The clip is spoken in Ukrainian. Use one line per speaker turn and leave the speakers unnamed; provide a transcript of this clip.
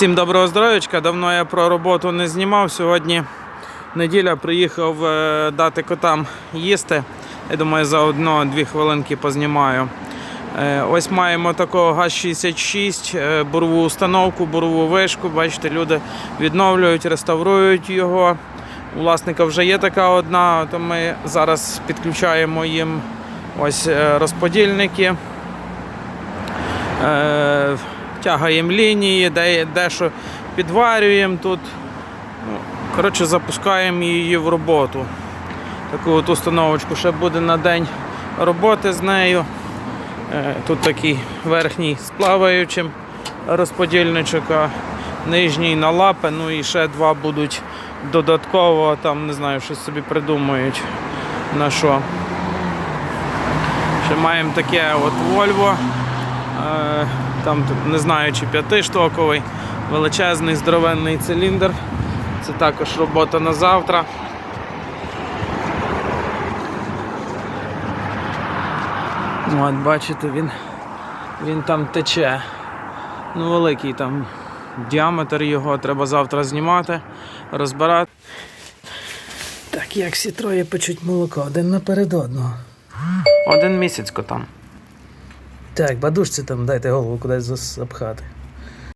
Всім доброго здоров'ячка. Давно я про роботу не знімав. Сьогодні неділя приїхав е, дати котам їсти. Я думаю, заодно дві хвилинки познімаю. Е, Ось маємо такого ГАЗ-66, е, бурову установку, бурову вишку. Бачите, люди відновлюють, реставрують його. У власника вже є така одна, то ми зараз підключаємо їм ось розподільники. Е, тягаємо лінії, де, дещо підварюємо тут. Ну, коротше, запускаємо її в роботу. Таку от установочку ще буде на день роботи з нею. Е, Тут такий верхній з плаваючим розподільничок, а нижній на лапи, ну і ще два будуть додатково, там не знаю, щось собі придумають на що. Ще маємо таке от Volvo. Там не знаю, чи п'ятиштоковий, величезний здоровенний циліндр. Це також робота на завтра. От, бачите, він, він там тече. Ну, великий там діаметр його треба завтра знімати, розбирати. Так, як всі троє печуть молоко, один наперед одного. Один місяць котам. Так, бадушці там дайте голову кудись запхати.